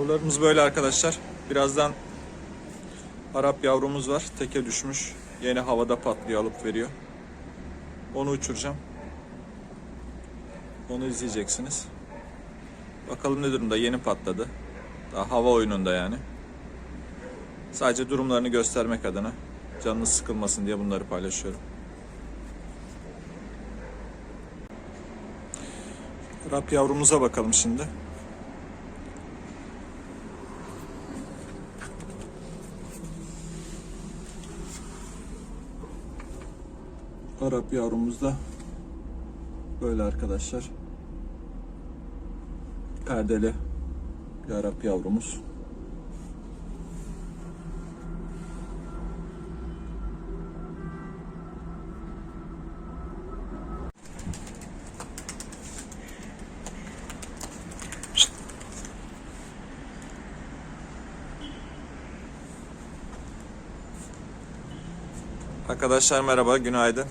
Yavrularımız böyle arkadaşlar. Birazdan Arap yavrumuz var. Teke düşmüş. Yeni havada patlıyor alıp veriyor. Onu uçuracağım. Onu izleyeceksiniz. Bakalım ne durumda. Yeni patladı. Daha hava oyununda yani. Sadece durumlarını göstermek adına. Canınız sıkılmasın diye bunları paylaşıyorum. Arap yavrumuza bakalım şimdi. Arap yavrumuz da böyle arkadaşlar. Perdeli bir Arap yavrumuz. Arkadaşlar merhaba, günaydın.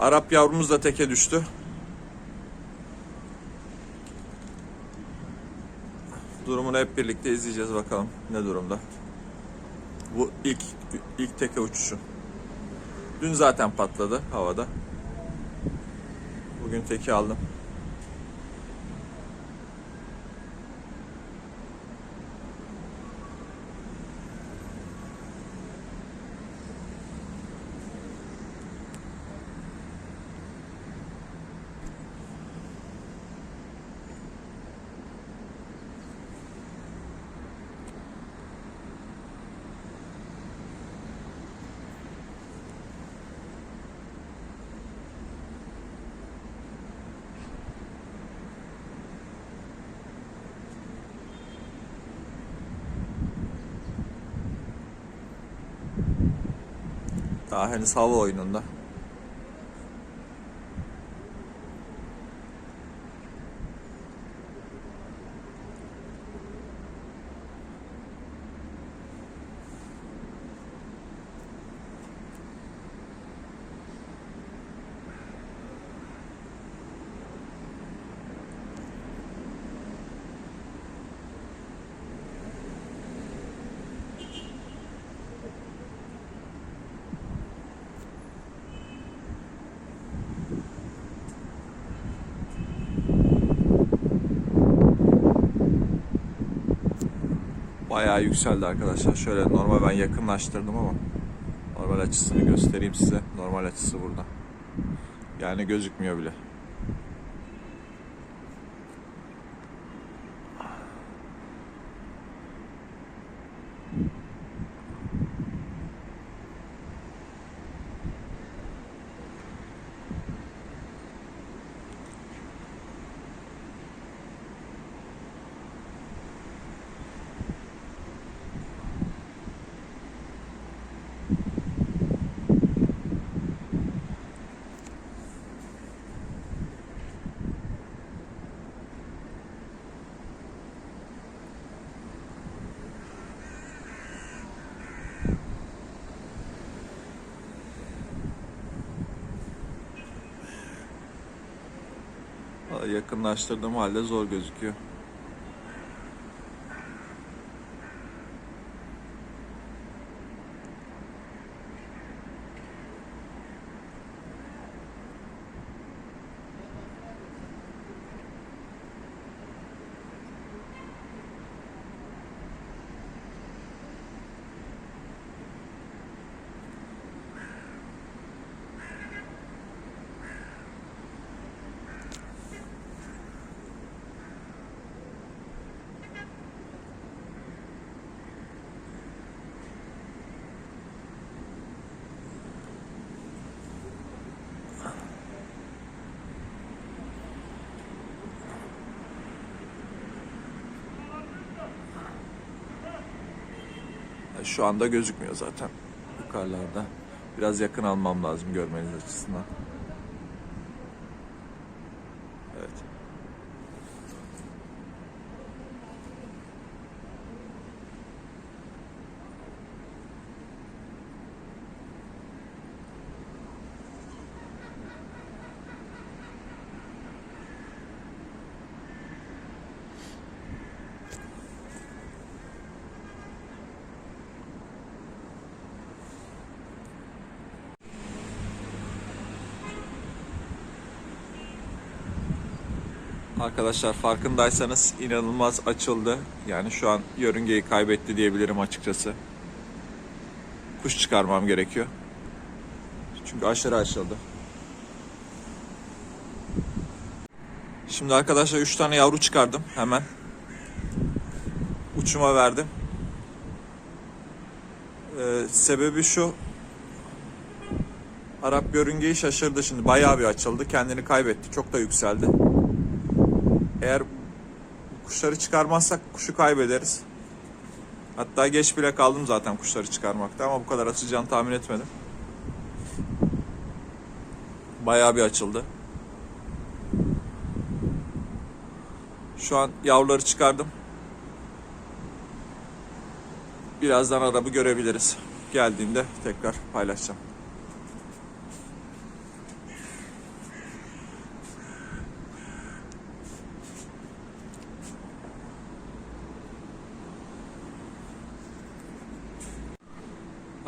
Arap yavrumuz da teke düştü. Durumunu hep birlikte izleyeceğiz bakalım ne durumda. Bu ilk ilk teke uçuşu. Dün zaten patladı havada. Bugün teki aldım. Daha henüz hava oyununda. Bayağı yükseldi arkadaşlar. Şöyle normal ben yakınlaştırdım ama normal açısını göstereyim size. Normal açısı burada. Yani gözükmüyor bile. Yakınlaştırdığım halde zor gözüküyor. Şu anda gözükmüyor zaten yukarılarda. Biraz yakın almam lazım görmeniz açısından. Evet. Arkadaşlar farkındaysanız inanılmaz açıldı. Yani şu an yörüngeyi kaybetti diyebilirim açıkçası. Kuş çıkarmam gerekiyor. Çünkü aşırı açıldı. Şimdi arkadaşlar 3 tane yavru çıkardım hemen. Uçuma verdim. Ee, sebebi şu. Arap yörüngeyi şaşırdı şimdi. Bayağı bir açıldı. Kendini kaybetti. Çok da yükseldi. Eğer kuşları çıkarmazsak kuşu kaybederiz. Hatta geç bile kaldım zaten kuşları çıkarmakta ama bu kadar açılacağını tahmin etmedim. Bayağı bir açıldı. Şu an yavruları çıkardım. Birazdan arabı görebiliriz. Geldiğinde tekrar paylaşacağım.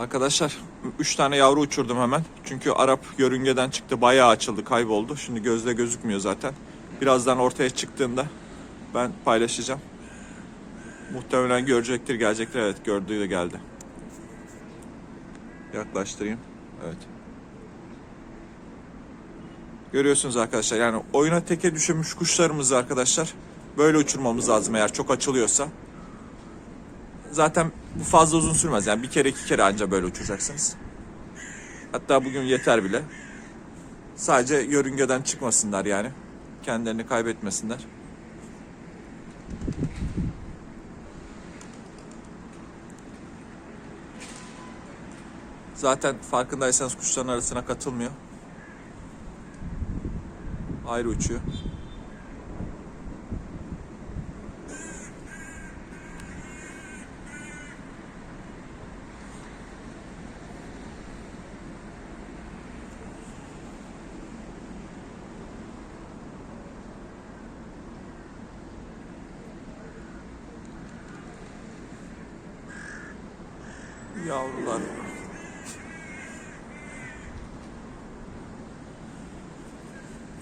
Arkadaşlar 3 tane yavru uçurdum hemen. Çünkü Arap yörüngeden çıktı. Bayağı açıldı, kayboldu. Şimdi gözle gözükmüyor zaten. Birazdan ortaya çıktığında ben paylaşacağım. Muhtemelen görecektir, gelecektir. Evet, gördüğü de geldi. Yaklaştırayım. Evet. Görüyorsunuz arkadaşlar. Yani oyuna teke düşürmüş kuşlarımızı arkadaşlar böyle uçurmamız lazım eğer çok açılıyorsa. Zaten bu fazla uzun sürmez. Yani bir kere iki kere anca böyle uçuracaksınız. Hatta bugün yeter bile. Sadece yörüngeden çıkmasınlar yani. Kendilerini kaybetmesinler. Zaten farkındaysanız kuşların arasına katılmıyor. Ayrı uçuyor. Yavrular.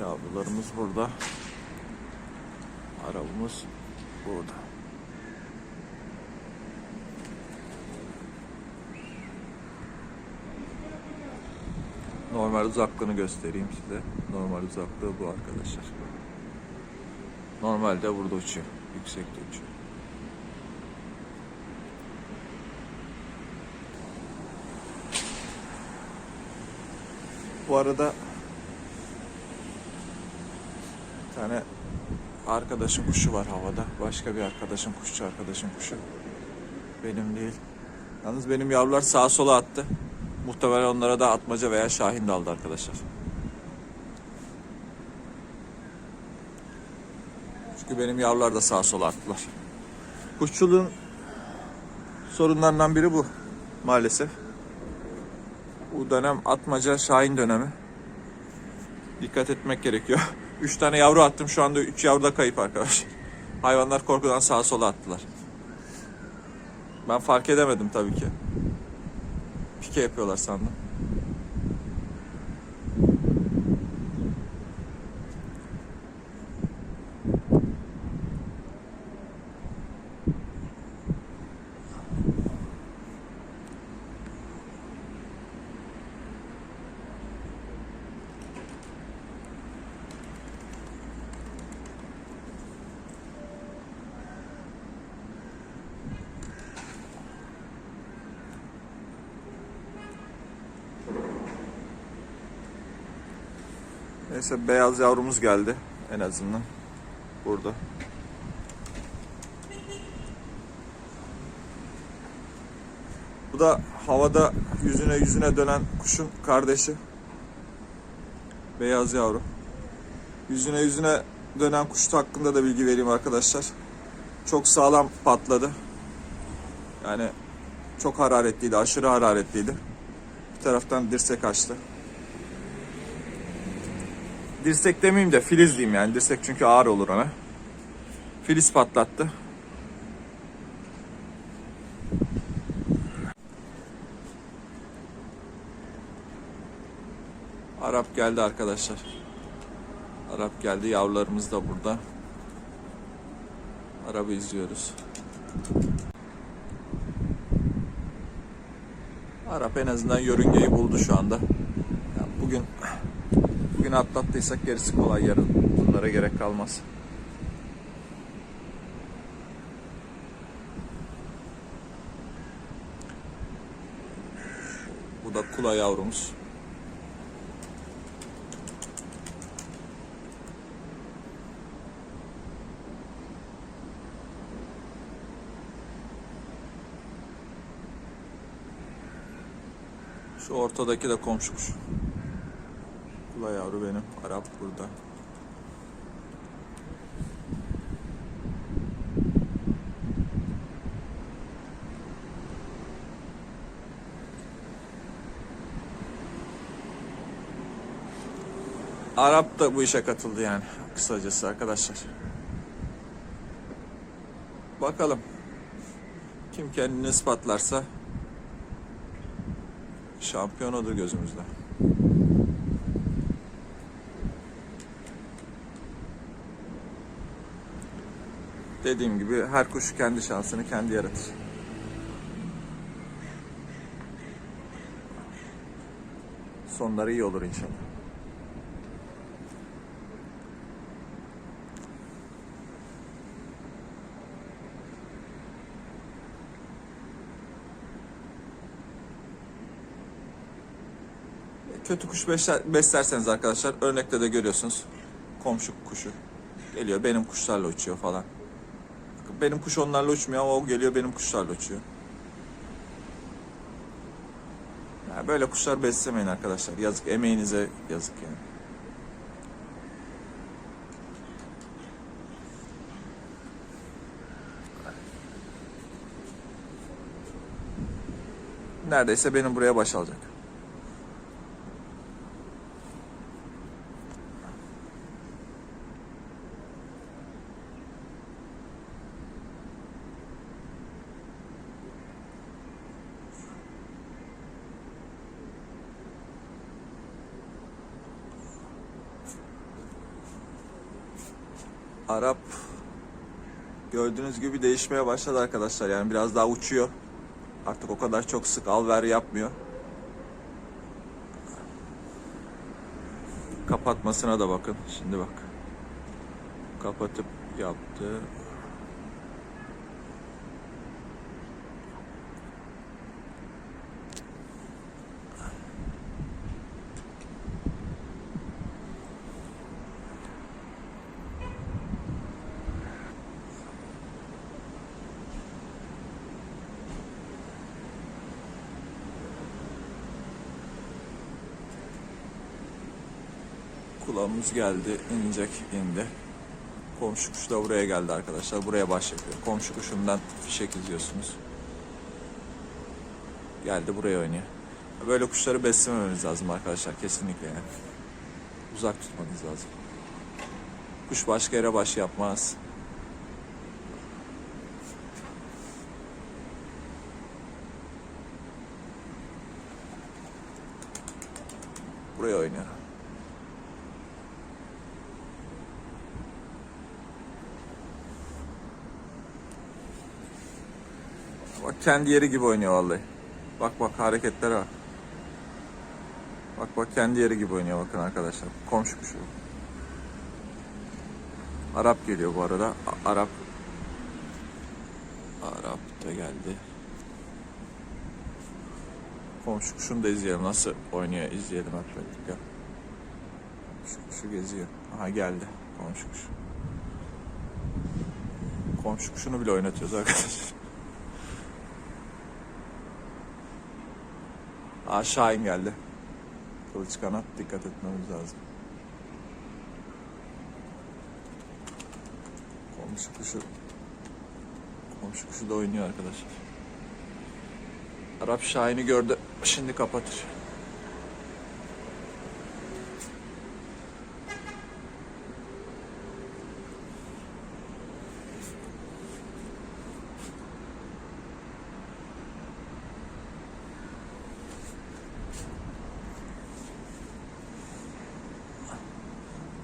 Yavrularımız burada. Arabamız burada. Normal uzaklığını göstereyim size. Normal uzaklığı bu arkadaşlar. Normalde burada uçuyor. Yüksekte uçuyor. Bu arada bir tane arkadaşın kuşu var havada. Başka bir arkadaşın kuşçu arkadaşın kuşu. Benim değil. Yalnız benim yavrular sağa sola attı. Muhtemelen onlara da atmaca veya şahin daldı arkadaşlar. Çünkü benim yavrular da sağa sola attılar. Kuşçuluğun sorunlarından biri bu maalesef. Dönem atmaca şahin dönemi. Dikkat etmek gerekiyor. 3 tane yavru attım. Şu anda 3 yavru da kayıp arkadaşlar. Hayvanlar korkudan sağa sola attılar. Ben fark edemedim tabii ki. Pike yapıyorlar sandım. Neyse beyaz yavrumuz geldi en azından. Burada. Bu da havada yüzüne yüzüne dönen kuşun kardeşi. Beyaz yavru. Yüzüne yüzüne dönen kuş hakkında da bilgi vereyim arkadaşlar. Çok sağlam patladı. Yani çok hararetliydi, aşırı hararetliydi. Bir taraftan dirsek açtı. Dirsek demeyeyim de filiz diyeyim yani. Dirsek çünkü ağır olur ona. Filiz patlattı. Arap geldi arkadaşlar. Arap geldi. Yavrularımız da burada. Araba izliyoruz. Arap en azından yörüngeyi buldu şu anda. Ya bugün bugün atlattıysak gerisi kolay yarın. Bunlara gerek kalmaz. Bu da kula yavrumuz. Şu ortadaki de komşu kuş. Kula yavru benim. Arap burada. Arap da bu işe katıldı yani kısacası arkadaşlar. Bakalım. Kim kendini ispatlarsa şampiyon odur gözümüzde. Dediğim gibi her kuş kendi şansını kendi yaratır. Sonları iyi olur inşallah. Kötü kuş besler- beslerseniz arkadaşlar örnekte de görüyorsunuz. Komşu kuşu geliyor benim kuşlarla uçuyor falan. Benim kuş onlarla uçmuyor ama o geliyor benim kuşlarla uçuyor. Yani böyle kuşlar beslemeyin arkadaşlar. Yazık emeğinize yazık yani. Neredeyse benim buraya baş alacak. Arap gördüğünüz gibi değişmeye başladı arkadaşlar. Yani biraz daha uçuyor. Artık o kadar çok sık al ver yapmıyor. Kapatmasına da bakın. Şimdi bak. Kapatıp yaptı. Kulağımız geldi, inecek, indi. Komşu kuş da buraya geldi arkadaşlar. Buraya baş yapıyor. Komşu kuşundan fişek izliyorsunuz. Geldi buraya oynuyor. Böyle kuşları beslememeniz lazım arkadaşlar kesinlikle yani. Uzak tutmanız lazım. Kuş başka yere baş yapmaz. Buraya oynuyor. Bak kendi yeri gibi oynuyor vallahi. Bak bak hareketlere bak. Bak bak kendi yeri gibi oynuyor bakın arkadaşlar. Komşu kuşu. Arap geliyor bu arada. A- Arap. Arap da geldi. Komşu kuşunu da izleyelim. Nasıl oynuyor izleyelim hep birlikte. Komşu kuşu geziyor. Aha geldi. Komşu kuşu. Komşu kuşunu bile oynatıyoruz arkadaşlar. Aa Şahin geldi. Kılıç kanat dikkat etmemiz lazım. Komşu kuşu Komşu kuşu da oynuyor arkadaşlar. Arap Şahin'i gördü. Şimdi kapatır.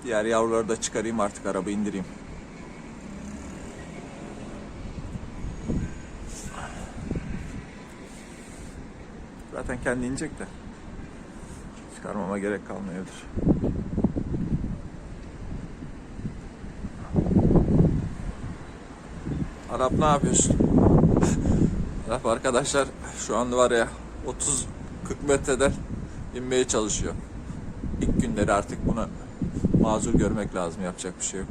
Diğer yavruları da çıkarayım artık araba indireyim. Zaten kendi inecek de. Çıkarmama gerek kalmayabilir. Arap ne yapıyorsun? Arap arkadaşlar şu an var ya 30-40 metreden inmeye çalışıyor. İlk günleri artık buna mazur görmek lazım. Yapacak bir şey yok.